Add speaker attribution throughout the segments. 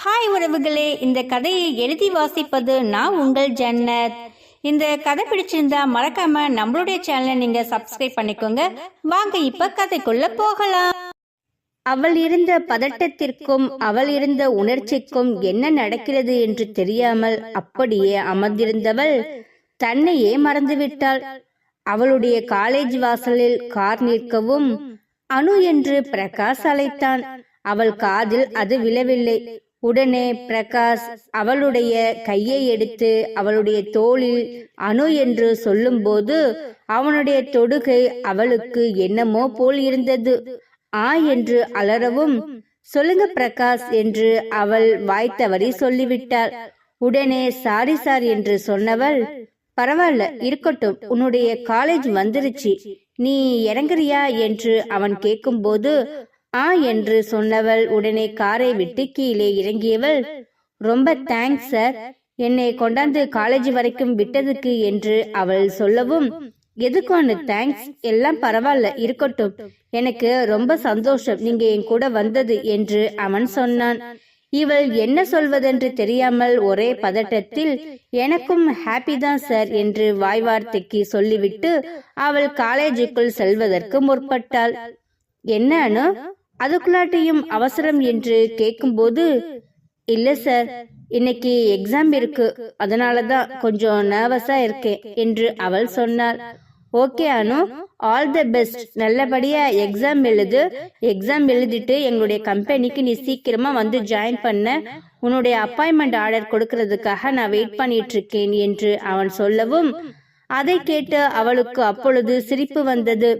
Speaker 1: Hi உறவுகளே இந்த கதையை எழுதி வாசிப்பது நான் உங்கள் ஜன்னத். இந்த கதை பிடிச்சிருந்தா மறக்காம நம்மளுடைய சேனலை நீங்க சப்ஸ்கிரைப் பண்ணிக்கோங்க. வாங்க இப்ப கதைக்குள்ள போகலாம். அவள் இருந்த பதட்டத்திற்கும் அவள் இருந்த உணர்ச்சிக்கும் என்ன நடக்கிறது என்று தெரியாமல் அப்படியே அமர்ந்திருந்தவள் தன்னையே மறந்துவிட்டாள். அவளுடைய காலேஜ் வாசலில் கார் நிற்கவும் அனு என்று பிரகாஷ் அழைத்தான். அவள் காதில் அது விழவில்லை. உடனே பிரகாஷ் அவளுடைய கையை எடுத்து அவளுடைய தோளில் அணு என்று சொல்லும்போது அவனுடைய தொடுகை அவளுக்கு என்னமோ போல் இருந்தது. ஆ என்று அலறவும் சொல்லுங்க பிரகாஷ் என்று அவள் வாய்த்தவரி சொல்லிவிட்டாள். உடனே சாரி சார் என்று சொன்னவள் பரவாயில்ல இருக்கட்டும் உன்னுடைய காலேஜ் வந்துருச்சு. நீ இறங்குறியா? என்று அவன் கேட்கும்போது ஆ என்று சொன்னவள் உடனே காரை விட்டு கீழே இறங்கியவள் ரொம்ப தேங்க்ஸ் சார் என்னை கொண்டாந்து காலேஜ் வரைக்கும் விட்டதுக்கு என்று அவள் சொல்லவும் எதுக்கு தேங்க்ஸ் எல்லாம் பரவாயில்ல இருக்கட்டும். எனக்கு ரொம்ப சந்தோஷம். நீங்க என் கூட வந்தது என்று அவன் சொன்னான். இவள் என்ன சொல்வதென்று தெரியாமல் ஒரே பதட்டத்தில் எனக்கும் ஹாப்பி தான் சார் என்று வாய் வார்த்தைக்கு சொல்லிவிட்டு அவள் காலேஜுக்குள் செல்வதற்கு முற்பட்டாள். என்ன அனு? அதுக்குள்ளாட்டியும் அவசரம் என்று கேட்கும்போது இல்ல சார் இன்னைக்கு எக்ஸாம் இருக்கு. அதனால தான் கொஞ்சம் நர்வஸா இருக்கேன் என்று அவள் சொன்னாள். Okay Anu. All the best நல்லபடியா எக்ஸாம் எழுது. எக்ஸாம் எழுதிட்டு எங்களுடைய கம்பெனிக்கு நீ சீக்கிரமா வந்து ஜாயின் பண்ண. உன்னுடைய அப்பாயின்மெண்ட் ஆர்டர் கொடுக்கறதுக்காக நான் வெயிட் பண்ணிட்டு இருக்கேன் என்று அவன் சொல்லவும். அதை கேட்டு அவளுக்கு அப்பொழுது சிரிப்பு வந்தது.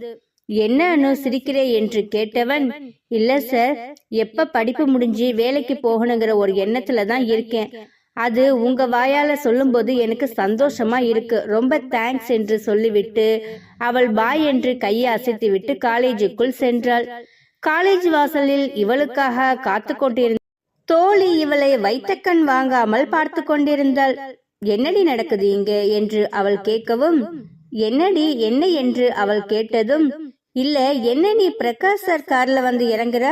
Speaker 1: என்ன அனு சிரிக்கிறே என்று கேட்டவன் இல்ல சார் எப்ப படிப்பு முடிஞ்சு வேலைக்கு போகணுங்கிற ஒரு எண்ணத்துல தான் இருக்கேன். அது உங்க வாயால சொல்லும்போது எனக்கு சந்தோஷமா இருக்கு. ரொம்ப தேங்க்ஸ் என்று சொல்லிவிட்டு அவள் பாய் என்று கையை அசைத்து விட்டு காலேஜுக்குள் சென்றாள். காலேஜ் வாசலில் இவளுக்காக காத்து கொண்டிருந்த தோழி இவளை வைத்த கண் வாங்காமல் பார்த்து கொண்டிருந்தாள். என்னடி நடக்குது இங்கே? என்று அவள் கேட்கவும் என்னடி என்ன? என்று அவள் கேட்டதும் இல்ல என்ன நீ பிரகாஷ் சார் கார்ல வந்து இறங்குற?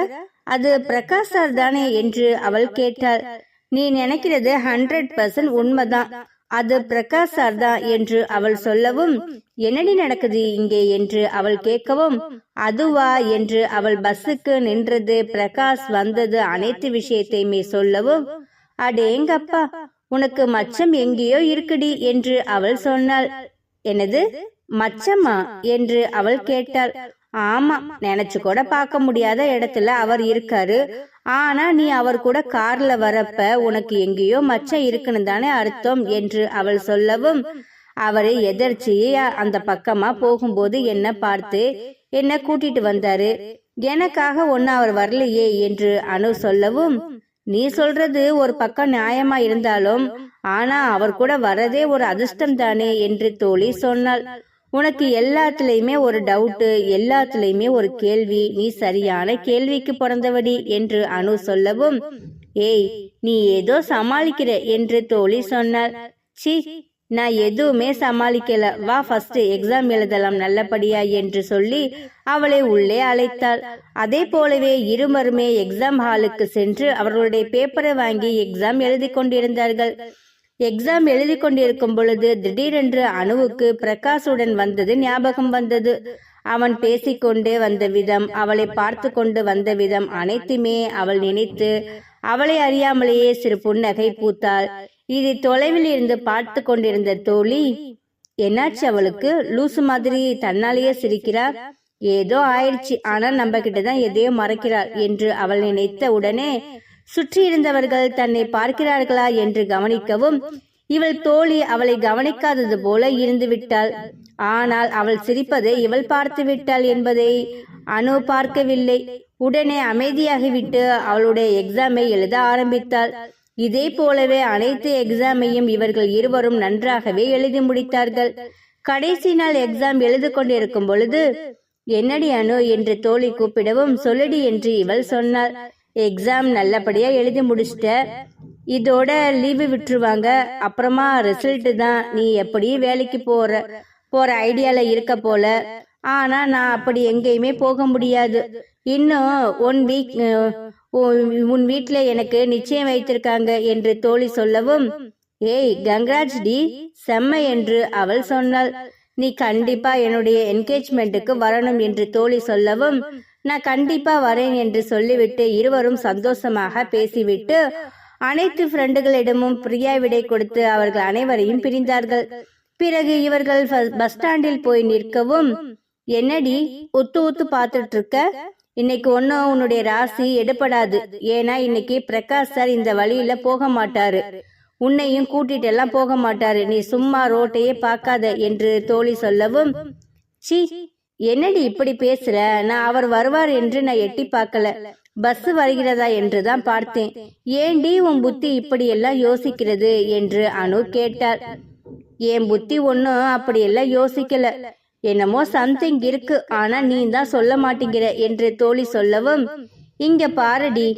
Speaker 1: அது பிரகாஷ் சார் தானே என்று அவள் கேட்டாள். நீ நினைக்கிறது ஹண்ட்ரட் பர்சன்ட் உண்மைதான். அது பிரகாஷ் சார் தான் என்று அவள் சொல்லவும் என்னடி நடக்குது இங்கே என்று அவள் கேட்கவும் அதுவா என்று அவள் பஸ்ஸுக்கு நின்றது பிரகாஷ் வந்தது அனைத்து விஷயத்தையுமே சொல்லவும் அடேங்கப்பா உனக்கு மச்சம் எங்கேயோ இருக்குடி என்று அவள் சொன்னாள். எனது மச்சம்மா என்று அவள் கேட்டாள். ஆமா நினைச்சு கூட பார்க்க முடியாத இடத்துல அவர் இருக்காரு. ஆனா நீ அவர் கூட கார்ல வரப்ப உனக்கு எங்கேயோ மச்சம் இருக்குன்னு தானே அர்த்தம் என்று அவள் சொல்லவும் அவரை எதர்ச்சியே அந்த பக்கமா போகும்போது என்ன பார்த்து என்ன கூட்டிட்டு வந்தாரு? எனக்காக ஒன்னு அவர் வரலையே என்று அனு சொல்லவும் நீ சொல்றது ஒரு பக்கம் நியாயமா இருந்தாலும் ஆனா அவர் கூட வரதே ஒரு அதிர்ஷ்டம் தானே என்று தோழி சொன்னாள். உனக்கு எல்லாத்துலயுமே ஒரு டவுட்டு எல்லாத்துலயுமே ஒரு கேள்வி. நீ சரியான கேள்விக்கு பிறந்தவடி என்று அனு சொல்லவும் ஏய் நீ ஏதோ சமாளிக்கிற என்று தோழி சொன்னாள். சி நான் எதுவுமே சமாளிக்கல. வா ஃபர்ஸ்ட் எக்ஸாம் எழுதலாம் நல்லபடியா என்று சொல்லி அவளை உள்ளே அழைத்தாள். அதே போலவே இருமருமே எக்ஸாம் ஹாலுக்கு சென்று அவர்களுடைய பேப்பரை வாங்கி எக்ஸாம் எழுதி கொண்டிருந்தார்கள். எக்ஸாம் எழுதி கொண்டிருக்கும் பொழுது திடீரென்று அணுவுக்கு பிரகாஷுடன் வந்தது ஞாபகம் வந்தது. அவன் பேசிக்கொண்டே வந்த விதம் அவளை பார்த்து கொண்டு வந்த விதம் அனைத்துமே அவள் நினைத்து அவளை அறியாமலேயே சிறு புன்னகை பூத்தாள். இதை தொலைவில் இருந்து பார்த்து கொண்டிருந்த தோழி என்னாச்சு அவளுக்கு? லூசு மாதிரி தன்னாலேயே சிரிக்கிறார் ஏதோ ஆயிடுச்சு. ஆனா நம்ம கிட்டதான் எதையோ மறக்கிறாள் என்று அவள் நினைத்த உடனே சுற்றி இருந்தவர்கள் தன்னை பார்க்கிறார்களா என்று கவனிக்கவும் இவள் தோழி அவளை கவனிக்காதது போல இருந்து விட்டாள் ஆனால் அவள் சிரிப்பதை இவள் பார்த்து விட்டாள் என்பதை அனு பார்க்கவில்லை. உடனே அமைதியாகிவிட்டு அவளுடைய எக்ஸாமை எழுத ஆரம்பித்தாள். இதே போலவே அனைத்து எக்ஸாமையும் இவர்கள் இருவரும் நன்றாகவே எழுதி முடித்தார்கள். கடைசி நாள் எக்ஸாம் எழுது கொண்டிருக்கும் பொழுது என்னடி அனு? என்று தோழி கூப்பிடவும் சொல்லடி என்று இவள் சொன்னாள். எக்ஸாம் நல்லபடியா எழுதி முடிச்சிட்ட. இதோட லீவு விட்டுருவாங்க. அப்புறமா ரிசல்ட் தான். நீ எப்படி வேலைக்கு போற? போற ஐடியால இருக்க போல. ஆனா நான் அப்படி எங்கேயுமே போக முடியாது. இன்னும் ஒன் வீக் உன் உன் எனக்கு நிச்சயம் வைத்திருக்காங்க என்று தோழி சொல்லவும் ஏய் கங்கராஜ் டி செம்ம என்று அவள் சொன்னாள். நீ கண்டிப்பா என்னுடைய என்கேஜ்மெண்ட்டுக்கு வரணும் என்று தோழி சொல்லவும் நான் கண்டிப்பா வரேன் என்று சொல்லிவிட்டு இருவரும் சந்தோஷமாக பேசிவிட்டு அனைத்து ஃப்ரெண்டுகளிடமும் பிரியா விடை கொடுத்து அவர்கள் அனைவரையும் பிரிந்தார்கள். பிறகு இவர்கள் பஸ் ஸ்டாண்டில் போய் நிற்கவும் என்னடி ஒத்து ஒத்து பார்த்துட்டு இருக்க இன்னைக்கு ஒன்னும் உன்னுடைய ராசி எடுபடாது. ஏன்னா இன்னைக்கு பிரகாஷ் சார் இந்த வழியில போக மாட்டாரு. உன்னையும் கூட்டிட்டு எல்லாம் போக மாட்டாரு. நீ சும்மா ரோட்டையே பார்க்காத என்று தோழி சொல்லவும் சி என்னடி இப்படி பேசுற? நான் அவர் வருவார் என்று நான் எட்டி பார்க்கல. பஸ் வருகிறதா என்று தான் பார்த்தேன். ஏண்டி உன் புத்தி இப்படி எல்லாம் யோசிக்கிறது என்று அனு கேட்டார். என் புத்தி ஒன்றும் அப்படியெல்லாம் யோசிக்கல. என்னமோ சம்திங் இருக்கு. ஆனா நீ தான் சொல்ல மாட்டேங்கிற என்று தோழி சொல்லவும் இங்க பாருடி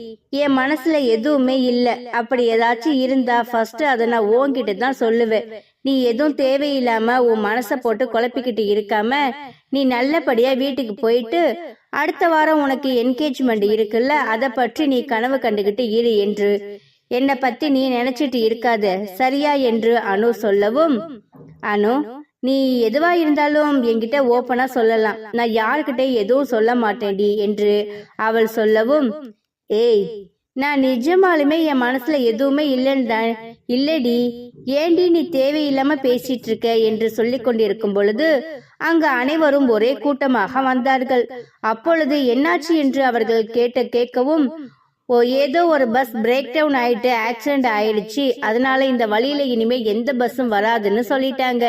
Speaker 1: என் மனசுல எதுவுமே இல்ல. அப்படி ஏதாச்சும் இருந்தா ஃபர்ஸ்ட் அதை நான் ஓங்கிட்டு தான் சொல்லுவேன். நீ எதுவும் தேவையில்லாம உன் மனசை போட்டு குழப்பிக்கிட்டு இருக்காம நீ நல்லபடியா வீட்டுக்கு போயிட்டு அடுத்த வாரம் உனக்கு என்கேஜ்மெண்ட் இருக்குல்ல அதை பற்றி நீ கனவு கண்டுகிட்டு இரு என்று. என்னை பத்தி நீ நினைச்சிட்டு இருக்காத சரியா என்று அனு சொல்லவும் அனு நீ எதுவா இருந்தாலும் என்கிட்ட ஓப்பனா சொல்லலாம். நான் யாருக்கிட்ட எதுவும் சொல்ல மாட்டேன்டி என்று அவள் சொல்லவும் ஏய் நான் நிஜமாலுமே என் மனசுல எதுவுமே இல்லைன்னு இல்லடி. ஏண்டி நீ தேவையில்லாம பேசிட்டு இருக்க என்று சொல்லிக் கொண்டிருக்கும் பொழுது அங்கு அனைவரும் ஒரே கூட்டமாக வந்தார்கள். அப்பொழுது என்னாச்சு என்று அவர்கள் கேட்ட கேட்கவும் ஓ ஏதோ ஒரு பஸ் பிரேக் டவுன் ஆயிட்டு ஆக்சிடென்ட் ஆயிடுச்சு. அதனால இந்த வழியில இனிமே எந்த பஸ்ஸும் வராதுன்னு சொல்லிட்டாங்க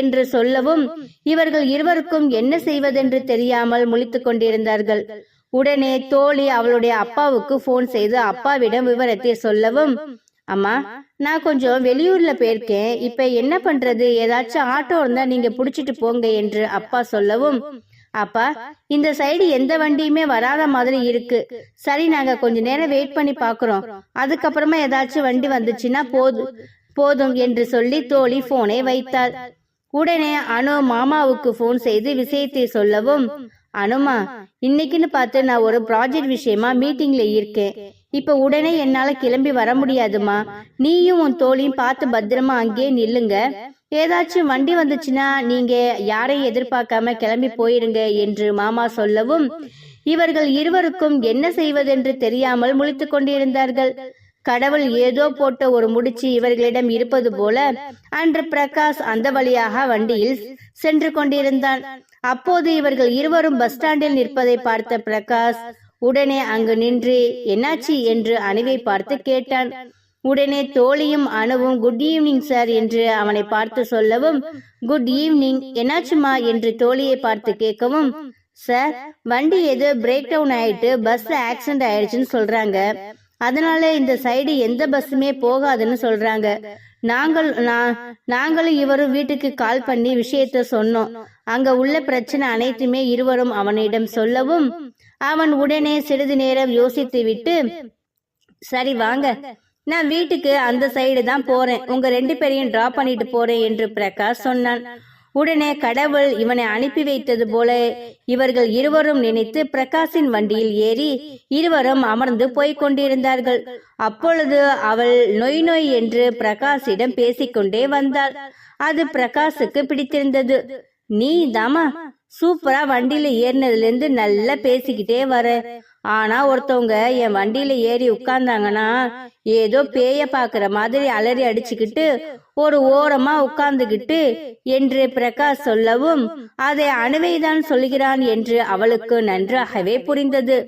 Speaker 1: என்று சொல்லவும் இவர்கள் இருவருக்கும் என்ன செய்வதென்று தெரியாமல் முழித்துக் கொண்டிருந்தார்கள். உடனே தோழி அவளுடைய அப்பாவுக்கு போன் செய்து அப்பாவிடம் விவரத்தை சொல்லவும். அம்மா நான் கொஞ்சம் வெளியூர்ல போயிருக்கேன். இப்ப என்ன பண்றது? ஏதாச்சும் ஆட்டோ இருந்தா நீங்க புடிச்சிட்டு போங்க என்று அப்பா சொல்லவும். அப்பா இந்த சைடு எந்த வண்டியுமே வராத மாதிரி இருக்கு. சரி நாங்க கொஞ்ச நேரம் வெயிட் பண்ணி பாக்குறோம். அதுக்கப்புறமா ஏதாச்சும் வண்டி வந்துச்சுன்னா போதும் போதும் என்று சொல்லி தோழி போனை வைத்தாள். உடனே அனு மாமாவுக்கு ஃபோன் செய்து விஷயத்தை சொல்லவும். அனுமா இன்னைக்குன்னு பார்த்து நான் ஒரு ப்ராஜெக்ட் விஷயமா மீட்டிங்ல இருக்கேன். இப்ப உடனே என்னால கிளம்பி வர முடியாதுமா. நீயும் உன் தோழியும் பார்த்து பத்திரமா அங்கேயே நில்லுங்க. ஏதாச்சும் வண்டி வந்துச்சுன்னா நீங்க யாரையும் எதிர்பார்க்காம கிளம்பி போயிருங்க என்று மாமா சொல்லவும் இவர்கள் இருவருக்கும் என்ன செய்வதென்று தெரியாமல் முழித்துக் கொண்டிருந்தார்கள். கடவுள் ஏதோ போட்ட ஒரு முடிச்சு இவர்களிடம் இருப்பது போல அன்று பிரகாஷ் அந்த வழியாக வண்டியில் சென்று கொண்டிருந்தான். அப்போது இவர்கள் இருவரும் பஸ் ஸ்டாண்டில் நிற்பதை பார்த்த பிரகாஷ் உடனே அங்கு நின்று என்னாச்சு? என்று அணுவை பார்த்து கேட்டான். உடனே தோழியும் அணுவும் குட் ஈவினிங் சார் என்று அவனை பார்த்து சொல்லவும் குட் ஈவினிங் என்னாச்சுமா என்று தோழியை பார்த்து கேட்கவும் சார் வண்டி ஏதோ பிரேக் டவுன் ஆயிட்டு பஸ் ஆக்சிடென்ட் ஆயிடுச்சுன்னு சொல்றாங்க. அதனால இந்த சைடு எந்த பஸ்ஸுமே போகாதுன்னு சொல்றாங்க. நாங்கள் நாங்களும் இவரும் வீட்டுக்கு கால் பண்ணி விஷயத்த சொன்னோம். அங்க உள்ள பிரச்சனை அனைத்துமே இருவரும் அவனிடம் சொல்லவும் அவன் உடனே சிறிது நேரம் யோசித்து விட்டு சரி வாங்க. நான் வீட்டுக்கு அந்த சைடு தான் போறேன். உங்க ரெண்டு பேரையும் டிராப் பண்ணிட்டு போறேன் என்று பிரகாஷ் சொன்னான். உடனே கடவுள் இவனை அனுப்பி வைத்தது போல இவர்கள் இருவரும் நினைத்து பிரகாஷின் வண்டியில் ஏறி இருவரும் அமர்ந்து போய்க் கொண்டிருந்தார்கள். அப்பொழுது அவள் நொய் நொய் என்று பிரகாஷிடம் பேசிக்கொண்டே வந்தாள். அது பிரகாஷுக்கு பிடித்திருந்தது. நீ தாமா சூப்பரா வண்டியில ஏறினதுல இருந்து நல்லா பேசிக்கிட்டே வர. ஆனா ஒருத்தவங்க என் வண்டியில ஏறி உட்கார்ந்தாங்கன்னா ஏதோ பேய பாக்குற மாதிரி அலறி அடிச்சுக்கிட்டு ஒரு ஓரமா உட்கார்ந்துகிட்டு என்று பிரகாஷ் சொல்லவும் அதை அணுவைதான் சொல்கிறான் என்று அவளுக்கு நன்றாகவே புரிந்தது.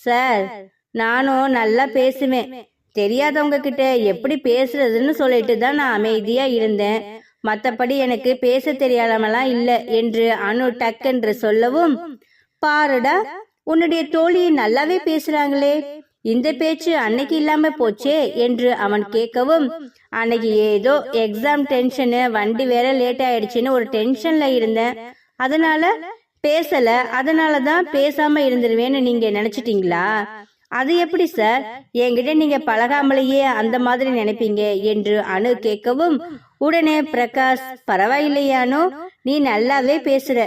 Speaker 1: சார் நானும் நல்லா பேசுவேன். தெரியாதவங்க கிட்ட எப்படி பேசுறதுன்னு சொல்லிட்டு தான் நான் அமைதியா இருந்தேன். மத்தபடி எனக்கு பேச தெரியாதவெல்லாம் இல்ல என்று அனு டக்கென்று சொல்லவும் பாருடா உன்னுடைய தோழி நல்லாவே பேசுறாங்களே. இந்த பேச்சு அன்னைக்கு இல்லாம போச்சே என்று அவன் கேட்கவும் அன்னைக்கு ஏதோ எக்ஸாம் டென்ஷனு வண்டி வேற லேட் ஆயிடுச்சுன்னு ஒரு டென்ஷன்ல இருந்தேன். அதனால பேசல. அதனால தான் பேசாம இருந்துருவேன்னு நீங்க நினைச்சிட்டீங்களா? அது எப்படி சார்? என்கிட்ட நீங்க பழகாமலேயே அந்த மாதிரி நினைப்பீங்க என்று அனு கேட்கவும் உடனே பிரகாஷ் பரவாயில்லையானோ நீ நல்லாவே பேசுற.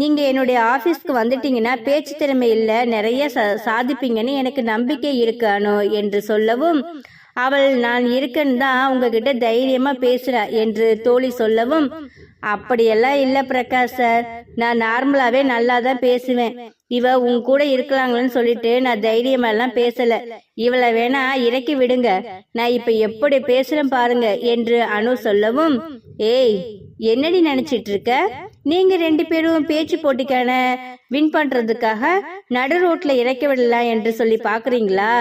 Speaker 1: நீங்க என்னுடைய ஆபீஸ்க்கு வந்துட்டீங்கன்னா பேச்சு திறமை இல்ல நிறைய சாதிப்பீங்கன்னு எனக்கு நம்பிக்கை இருக்கு அனு என்று சொல்லவும் அவள் நான் இருக்கேன்னு தான் உங்ககிட்ட தைரியமா பேசுறேன் என்று தோழி சொல்லவும் அப்படியெல்லாம் இல்ல பிரகாஷ் சார். நான் நார்மலாவே நல்லா தான் பேசுவேன். இவ உன் கூட இருக்கலாங்களேன்னு சொல்லிட்டு நான் தைரியமெல்லாம் பேசல. இவளை வேணா இறக்கி விடுங்க. நான் இப்ப எப்படி பேசுறேன் பாருங்க என்று அனு சொல்லவும் ஏய் என்னடி நினைச்சிட்டு இருக்க? நீங்க ரெண்டு பேரும் பேச்சு போட்டிக்கான வின் பண்றதுக்காக நடு ரோட்ல இறக்க விடலாம் என்று சொல்லி பாக்குறீங்களா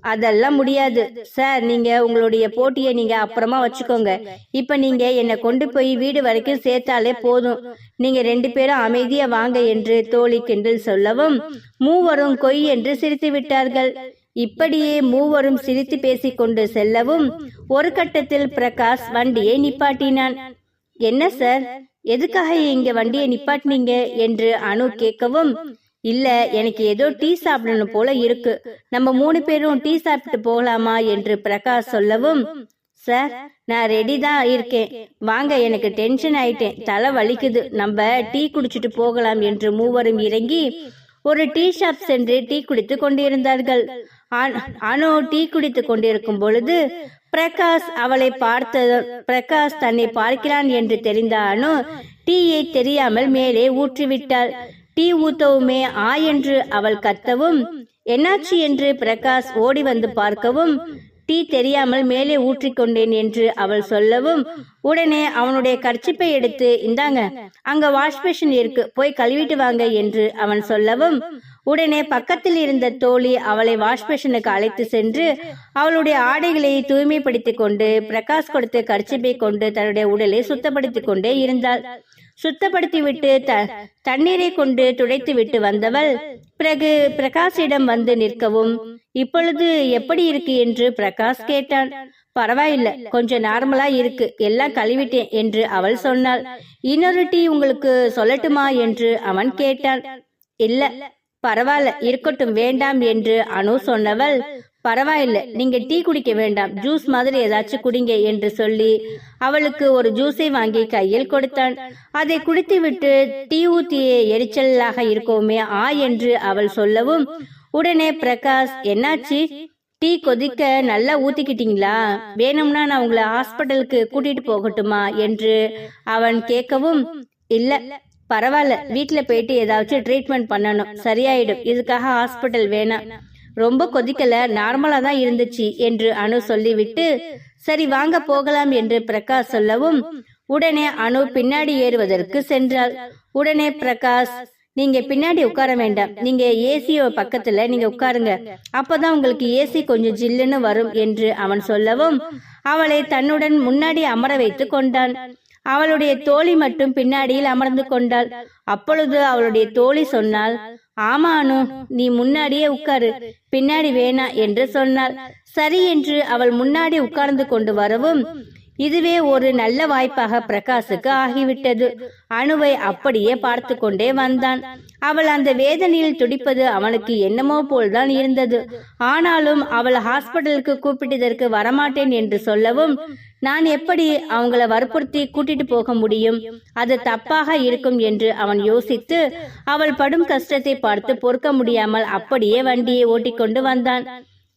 Speaker 1: அதெல்லாம் முடியாது. சார் நீங்க உங்களுடைய போட்டியை நீங்க அப்புறமா வச்சுக்கோங்க. இப்ப நீங்க என்னை கொண்டு போய் வீடு வரைக்கும் சேர்த்தாலே போதும். நீங்க ரெண்டு பேரும் அமைதியா வாங்க என்று தோழி கிண்டல் சொல்லவும் மூவரும் கொய் என்று சிரித்து விட்டார்கள். இப்படியே மூவரும் சிரித்து பேசிக்கொண்டு செல்லவும் ஒரு கட்டத்தில் பிரகாஷ் வண்டியை நிப்பாட்டினான். என்ன சார்? எதுக்காக இங்க வண்டியை நிப்பாட்டினீங்க என்று அனு கேட்கவும் இல்ல எனக்கு ஏதோ டீ சாப்பிடணும் போல இருக்கு. நம்ம மூணு பேரும் டீ சாப்பிட்டு போகலாமா? என்று பிரகாஷ் சொல்லவும் சார் நான் ரெடி தான் இருக்கேன். வாங்க எனக்கு டென்ஷன் ஆயிட்டேன். தலை வலிக்குது. நம்ம டீ குடிச்சிட்டு போகலாம் என்று மூவரும் இறங்கி ஒரு டீ ஷாப் சென்று டீ குடித்து கொண்டிருந்தார்கள். அனு டீ குடித்து கொண்டிருக்கும் பொழுது பிரகாஷ் அவளை பார்த்ததும் பிரகாஷ் தன்னை பார்க்கிறான் என்று தெரிந்த அனு டீயை தெரியாமல் மேலே ஊற்றிவிட்டாள். டீ ஊத்தவுமே ஆ என்று அவள் கத்தவும் என்னாச்சு என்று பிரகாஷ் ஓடி வந்து பார்க்கவும் டீ தெரியாமல் மேலே ஊற்றிக்கொண்டேன் என்று அவள் சொல்லவும் உடனே அவனுடைய கர்ச்சிப்பை எடுத்து இந்தாங்க அங்க வாஷ் பேஷன் இருக்கு போய் கழுவிட்டு வாங்க என்று அவன் சொல்லவும் உடனே பக்கத்தில் இருந்த தோழி அவளை வாஷ் பேஷனுக்கு அழைத்து சென்று அவளுடைய ஆடைகளை தூய்மைப்படுத்திக் கொண்டு பிரகாஷ் கொடுத்த கர்ச்சிப்பை கொண்டு தன்னுடைய உடலை சுத்தப்படுத்திக் கொண்டே இருந்தாள். சுத்தப்படுத்தி விட்டு த தண்ணீரை கொண்டு துடைத்து விட்டு வந்தவள் பிறகு பிரகாஷிடம் வந்து நிற்கவும் இப்பொழுது எப்படி இருக்கு? என்று பிரகாஷ் கேட்டான். பரவாயில்ல கொஞ்சம் நார்மலா இருக்கு எல்லாம் கழுவிட்டேன் என்று அவள் சொன்னாள். இன்னொரு டீ உங்களுக்கு சொல்லட்டுமா? என்று அவன் கேட்டான். இல்ல பரவாயில்ல இருக்கட்டும் வேண்டாம் என்று அனு சொன்னவள் பரவாயில்ல நீங்க டீ குடிக்க வேண்டாம் ஜூஸ் மாதிரி ஏதாச்சும் குடிங்க என்று சொல்லி அவளுக்கு ஒரு ஜூஸை வாங்கி கையில் கொடுத்தான். அதை குடித்துவிட்டு டீ ஊத்திய எரிச்சலாக இருக்கவுமே ஆ என்று அவள் சொல்லவும் உடனே பிரகாஷ் என்னாச்சு? டீ கொதிக்க நல்லா ஊத்திக்கிட்டீங்களா? வேணும்னா நான் உங்களை ஹாஸ்பிட்டலுக்கு கூட்டிட்டு போகட்டுமா? என்று அவன் கேட்கவும் இல்ல பரவாயில்ல வீட்ல போயிட்டு ஏதாச்சும் ட்ரீட்மெண்ட் பண்ணணும். சரியாயிடும். இதுக்காக ஹாஸ்பிட்டல் வேணாம். ரொம்ப கொதிக்கல. நார்மலா தான் இருந்துச்சு என்று அனு சொல்லிவிட்டு சரி வாங்க போகலாம் என்று பிரகாஷ் சொல்லவும் உடனே அனு பின்னாடி ஏறுவதற்கு சென்றாள். உடனே பிரகாஷ் நீங்க பின்னாடி உட்கார வேண்டாம். நீங்க ஏசியோ பக்கத்துல நீங்க உட்காருங்க. அப்பதான் உங்களுக்கு ஏசி கொஞ்சம் ஜில்லுன்னு வரும் என்று அவன் சொல்லவும் அவளை தன்னுடன் முன்னாடி அமர வைத்து கொண்டான். அவளுடைய தோழி மட்டும் பின்னாடியில் அமர்ந்து கொண்டாள். அப்பொழுது அவளுடைய தோழி சொன்னாள் ஆமா அனு நீ முன்னாடியே உட்காரு. பின்னாடி வேணா என்று சொன்னாள். சரி என்று அவள் முன்னாடி உட்கார்ந்து கொண்டு வரவும் இதுவே ஒரு நல்ல வாய்ப்பாக பிரகாஷுக்கு ஆகிவிட்டது. அணுவை அப்படியே பார்த்து கொண்டே வந்தான். அவள் அந்த வேதனையில் துடிப்பது அவனுக்கு என்னமோ போல்தான் இருந்தது. ஆனாலும் அவள் ஹாஸ்பிட்டலுக்கு கூப்பிட்டதற்கு வரமாட்டேன் என்று சொல்லவும் நான் எப்படி அவங்கள வற்புறுத்தி கூட்டிட்டு போக முடியும்? அது தப்பாக இருக்கும் என்று அவன் யோசித்து அவள் படும் கஷ்டத்தை பார்த்து பொறுக்க முடியாமல் அப்படியே வண்டியை ஓட்டிக்கொண்டு வந்தான்.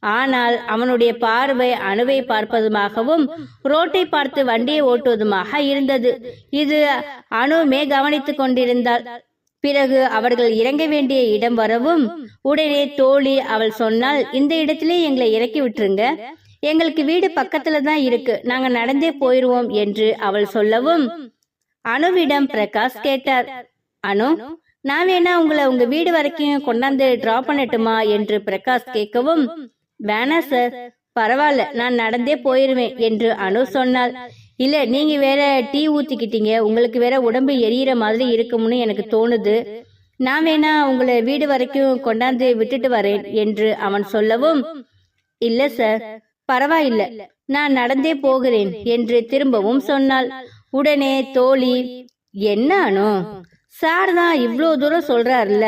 Speaker 1: ஆனால் அவனுடைய பார்வை அணுவை பார்ப்பதுமாகவும் ரோட்டை பார்த்து வண்டியை ஓட்டுவதுமாக இருந்தது. இது அணுமே கவனித்துக் கொண்டிருந்தாள். பிறகு அவர்கள் இறங்க வேண்டிய இடம் வரவும் உடனே தோழி அவள் சொன்னால் இந்த இடத்திலே எங்களை இறக்கி விட்டுருங்க. எங்களுக்கு வீடு பக்கத்துல தான் இருக்கு. நாங்க நடந்தே போயிருவோம் என்று அவள் சொல்லவும் அணுவிடம் பிரகாஷ் கேட்டார். அனு நான் வேணா உங்களை உங்க வீடு வரைக்கும் கொண்டாந்து டிரா பண்ணட்டுமா என்று பிரகாஷ் கேட்கவும் வேணா சார் பரவாயில்ல நான் நடந்தே போயிருவேன் என்று அனு சொன்னாள். இல்ல நீங்க வேற டீ ஊத்திக்கிட்டீங்க. உங்களுக்கு வேற உடம்பு எரியற மாதிரி இருக்கும்னு எனக்கு தோணுது. நான் வேணா உங்களை வீடு வரைக்கும் கொண்டாந்து விட்டுட்டு வரேன் என்று அவன் சொல்லவும் இல்ல சார் பரவாயில்ல நான் நடந்தே போகிறேன் என்று திரும்பவும் சொன்னாள். உடனே தோழி என்ன அனு சார் தான் இவ்வளோ தூரம் சொல்றாருல்ல.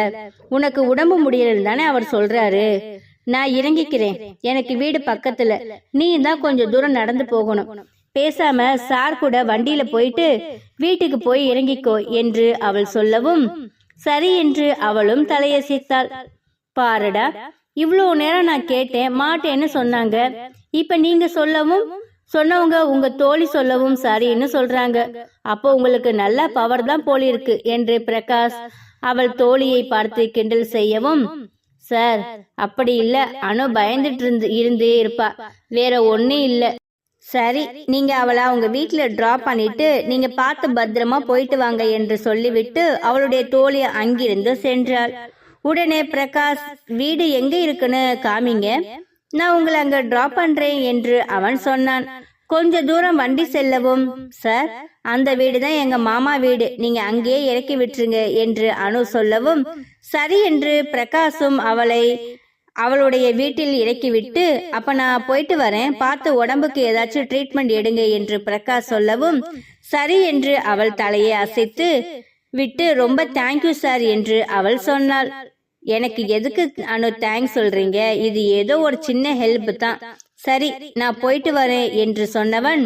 Speaker 1: உனக்கு உடம்பு முடியலன்னு தானே அவர் சொல்றாரு. நான் இறங்கிக்கிறேன். எனக்கு வீடு பக்கத்துல. நீ தான் கொஞ்சம் தூரம் நடந்து போகணும். பேசாம சார் கூட வண்டியில போயிட்டு வீட்டுக்கு போய் இறங்கிக்கோ என்று அவள் சொல்லவும் சரி என்று அவளும் தலையசைத்தாள். பாருடா இவ்வளோ நேரம் நான் கேட்டேன் மாட்டேன்னு சொன்னாங்க? இப்போ நீங்கள் சொல்லவும் சொன்னவங்க உங்க தோழி சொல்லவும் சரின்னு சொல்றாங்க. அப்போ உங்களுக்கு நல்ல பவர் தான் போலிருக்கு என்று பிரகாஷ் அவள் தோழியை பார்த்து கிண்டல் செய்யவும் சார் அப்படி இல்ல. அனு பயந்துட்டு இருந்து இருந்தே இருப்பா. வேற ஒன்னும் இல்ல. சரி நீங்க அவளை அவங்க வீட்டுல டிராப் பண்ணிட்டு நீங்க பார்த்து பத்திரமா போயிட்டு வாங்க என்று சொல்லிவிட்டு அவளுடைய தோழி அங்கிருந்து சென்றாள். உடனே பிரகாஷ் வீடு எங்க இருக்குன்னு காமிங்க. நான் உங்களை அங்க டிராப் பண்றேன் என்று அவன் சொன்னான். கொஞ்ச தூரம் வண்டி செல்லவும் சார் அந்த வீடு தான் எங்க மாமா வீடு. நீங்க அங்கேயே இறக்கி விட்டுருங்க என்று அனு சொல்லவும் சரி என்று பிரகாஷும் அவளை அவளுடைய வீட்டில் இறக்கிவிட்டு அப்ப நான் போயிட்டு வரேன். பார்த்து உடம்புக்கு ஏதாச்சும் ட்ரீட்மெண்ட் எடுங்க என்று பிரகாஷ் சொல்லவும் சரி என்று அவள் தலையை அசைத்து விட்டு ரொம்ப தேங்க்யூ சார் என்று அவள் சொன்னாள். எனக்கு எதுக்கு அனு தேங்க்ஸ் சொல்றீங்க? இது ஏதோ ஒரு சின்ன ஹெல்ப் தான். சரி நான் போயிட்டு வரேன் என்று சொன்னவன்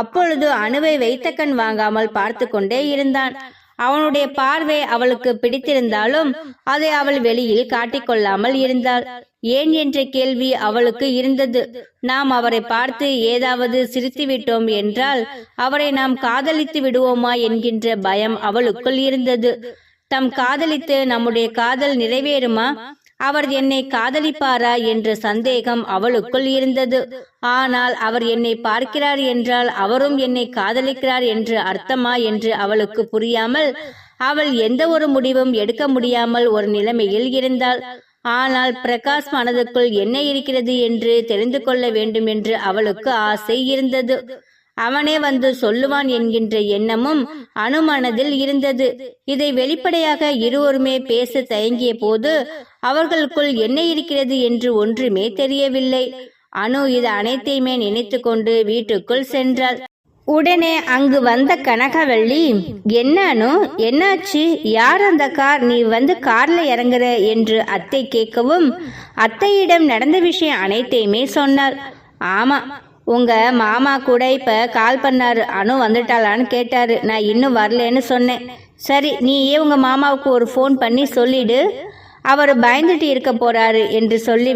Speaker 1: அப்பொழுது அணுவை வைத்த கண் வாங்காமல் பார்த்து கொண்டே இருந்தான். அவனுடைய பார்வை அவளுக்கு பிடித்திருந்தாலும் அதை அவள் வெளியில் காட்டிக்கொள்ளாமல் இருந்தாள். ஏன் என்ற கேள்வி அவளுக்கு இருந்தது. நாம் அவரை பார்த்து ஏதாவது சிரித்து விட்டோம் என்றால் அவரை நாம் காதலித்து விடுவோமா என்கின்ற பயம் அவளுக்குள் இருந்தது. தம் காதலித்து நம்முடைய காதல் நிறைவேறுமா? அவர் என்னை காதலிப்பாரா என்ற சந்தேகம் அவளுக்குள் இருந்தது. ஆனால் அவர் என்னை பார்க்கிறார் என்றால் அவரும் என்னை காதலிக்கிறார் என்று அர்த்தமா என்று அவளுக்கு புரியாமல் அவள் எந்த ஒரு முடிவும் எடுக்க முடியாமல் ஒரு நிலைமையில் இருந்தாள். ஆனால் பிரகாஷ் மனதுக்குள் என்ன இருக்கிறது என்று தெரிந்து கொள்ள வேண்டும் என்று அவளுக்கு ஆசை இருந்தது. அவனே வந்து சொல்லுவான் என்கின்ற எண்ணமும் அனுமனதில் இருந்தது. இதை வெளிப்படையாக இருவருமே பேச தயங்கிய போது அவர்களுக்குள் என்ன இருக்கிறது என்று ஒன்றுமே தெரியவில்லை. அனு இது அனைத்தையுமே நினைத்து கொண்டு வீட்டுக்குள் சென்றாள். உடனே அங்கு வந்த கனகவள்ளி என்ன அனு? என்னாச்சு? யார் அந்த கார்? நீ வந்து கார்ல இறங்குற? என்று அத்தை கேட்கவும் அத்தையிடம் நடந்த விஷயம் அனைத்தையுமே சொன்னாள். ஆமா உங்கள் மாமா கூட இப்போ கால் பண்ணாரு. அனு வந்துட்டாளான்னு கேட்டார். நான் இன்னும் வரலன்னு சொன்னேன். சரி நீயே உங்கள் மாமாவுக்கு ஒரு ஃபோன் பண்ணி சொல்லிடு. அவர் பயந்துட்டு இருக்க போறாரு என்று சொல்லி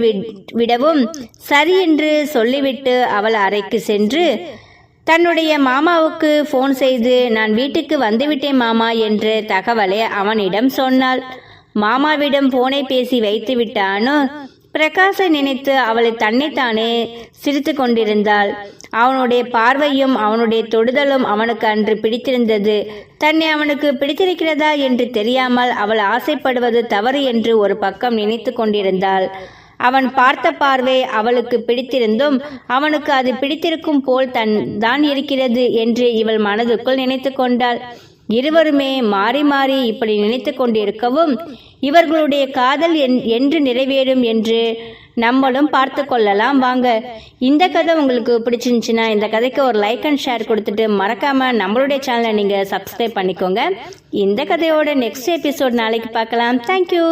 Speaker 1: விடவும் சரி என்று சொல்லிவிட்டு அவள் அறைக்கு சென்று தன்னுடைய மாமாவுக்கு ஃபோன் செய்து நான் வீட்டுக்கு வந்துவிட்டேன் மாமா என்ற தகவலை அவனிடம் சொன்னாள். மாமாவிடம் போனை பேசி வைத்து விட்டானோ பிரகாசை நினைத்து அவளை தன்னைத்தானே சிரித்து கொண்டிருந்தாள் அவனுடைய பார்வையும் அவனுடைய தொடுதலும் அவனுக்கு அன்று பிடித்திருந்தது. தன்னை அவனுக்கு பிடித்திருக்கிறதா என்று தெரியாமல் அவள் ஆசைப்படுவது தவறு என்று ஒரு பக்கம் நினைத்து கொண்டிருந்தாள். அவன் பார்த்த பார்வை அவளுக்கு பிடித்திருந்தும் அவனுக்கு அது பிடித்திருக்கும் போல் தன் தான் இருக்கிறது என்று இவள் மனதுக்குள் நினைத்து கொண்டாள். இருவருமே மாறி மாறி இப்படி நினைத்து கொண்டிருக்கவும் இவர்களுடைய காதல் என்று நிறைவேறும் என்று நம்மளும் பார்த்து கொள்ளலாம். வாங்க இந்த கதை உங்களுக்கு பிடிச்சிருந்துச்சுன்னா இந்த கதைக்கு ஒரு லைக் அண்ட் ஷேர் கொடுத்துட்டு மறக்காம நம்மளுடைய சேனலை நீங்கள் சப்ஸ்கிரைப் பண்ணிக்கோங்க. இந்த கதையோட நெக்ஸ்ட் எபிசோட் நாளைக்கு பார்க்கலாம். தேங்க்யூ